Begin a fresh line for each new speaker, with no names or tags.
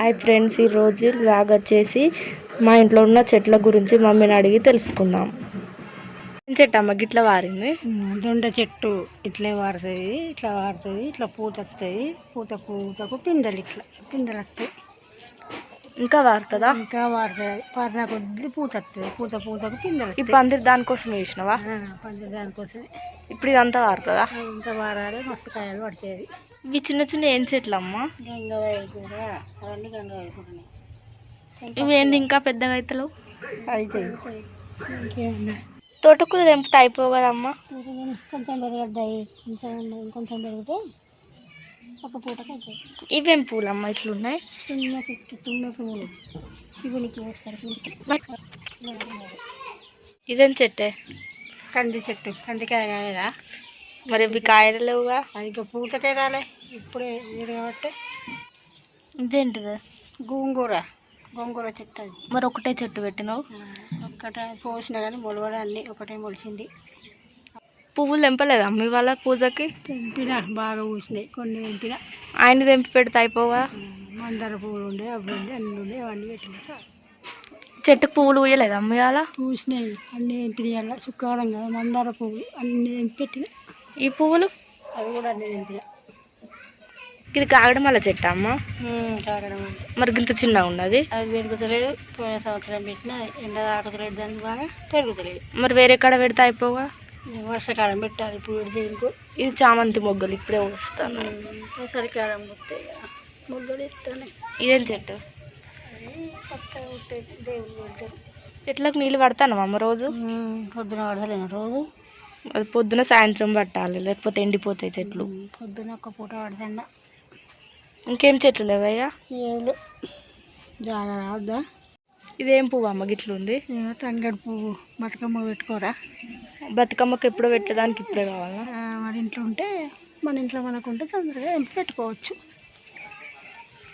Hi friends ఈరోజు vlog వచ్చేసి మా ఇంట్లో ఉన్న చెట్ల గురించి మమ్మీని అడిగి తెలుసుకుందాం. చెట్టు అమ్మ? గిట్ల వారింది?
దొండ చెట్టు. ఇట్లే వాడుతుంది ఇట్లా వాడుతుంది ఇట్లా పూత వస్తుంది పూత పూతకు పిందెలు ఇట్లా. పిందెలు వస్తాయి
ఇంకా వారుతుందా?
ఇంకా వాడుతుంది వాడిన కొద్ది పూత వస్తుంది పూత పూతకు పిందెలు
ఈ పందిరి దానికోసం వేసినవా
పంది దానికోసం
ఇప్పుడు ఇదంతా వారుతుందా?
ఇంకా వారాలి మస్తు కాయలు పడతాయి
ఇవి చిన్న చిన్న ఏం చెట్లు అమ్మ
గంగవాయలు కూడా అవన్నీ గంగవాయలు కూడా
ఇవి ఏంది ఇంకా పెద్దగా అవుతలేవు
అయితే
తోటకూర తెంపితే అయిపోవు కదమ్మా?
కొంచెం పెరుగుతాయి. కొంచెం ఇంకొంచెం పెరిగితే ఒక పూటకి అవుతాయి
ఇవేం పూలమ్మ ఇట్లున్నాయి?
తుమ్మ చెట్టు తుమ్మ పువ్వులు శివునికి వేస్తారు.
ఇదేం చెట్టే?
కంది చెట్టు. కందికాయ కాయదా?
మరి ఇవి కాయలు లేవుగా?
అది ఇంకా పూతకే రాలే ఇప్పుడే ఇది కాబట్టి.
ఇదేంటిది?
గోంగూర గోంగూర చెట్టు అది.
మరి ఒకటే చెట్టు పెట్టినావు?
ఒక్కటే పోసిన కానీ మొలవలే అన్నీ ఒకటే మొలిచింది.
పువ్వులు తెంపలేదా అమ్మ ఇవాళ పూజకి?
తెంపిన బాగా పూసినాయి కొన్ని తెంపిన.
ఆయన తెంపి పెడితే అయిపోవా?
మందార పువ్వులు ఉండే అవి ఉండే అన్ని ఉండే అవన్నీ పెట్టిన.
చెట్టుకు పువ్వులు పూయలేదా అమ్మ ఇవాళ?
పూసినాయి అన్నీ తెంపిన శుక్రవారం కదా మందార పువ్వులు అన్నీ తెంపి పెట్టిన.
ఈ పువ్వులు?
అవి కూడా అన్నీ తెంపిన
ఇది కాగడం వల్ల చెట్టు అమ్మ?
కాగడం అంటే
మరి ఇంత చిన్నగా ఉన్నది?
అది పెరుగుతలేదు. పోయిన సంవత్సరం పెట్టిన ఎండ తాకుతలేదు దానికి బాగా పెరుగుతలేదు.
మరి వేరే కాడ పెడితే అయిపోవా
ఇక వర్షాకాలం పెట్టాలి ఇప్పుడు పెడితే ఇంకో
ఇది చామంతి మొగ్గలు ఇప్పుడే వస్తాను.
చలికాలం పోతే ముగ్గులు ఇస్తానే
ఇదేం చెట్టు?
పెడతారు
చెట్లకు నీళ్ళు పడతాను అమ్మ రోజు?
పొద్దున పడతలేను రోజు?
అది పొద్దున సాయంత్రం పట్టాలి లేకపోతే ఎండిపోతాయి చెట్లు.
పొద్దున ఒక్క పూట పడతాండ
ఇంకేం చెట్లు లేవయ్యా?
ఏళ్ళు
ఇదేం పువ్వు అమ్మ గిట్లుంది
తంగడి పువ్వు. బతుకమ్మ పెట్టుకోరా?
బతుకమ్మకి ఎప్పుడో పెట్టడానికి ఇప్పుడే కావాలా?
మన ఇంట్లో ఉంటే మన ఇంట్లో మనకు ఉంటే తొందరగా ఎంపి పెట్టుకోవచ్చు.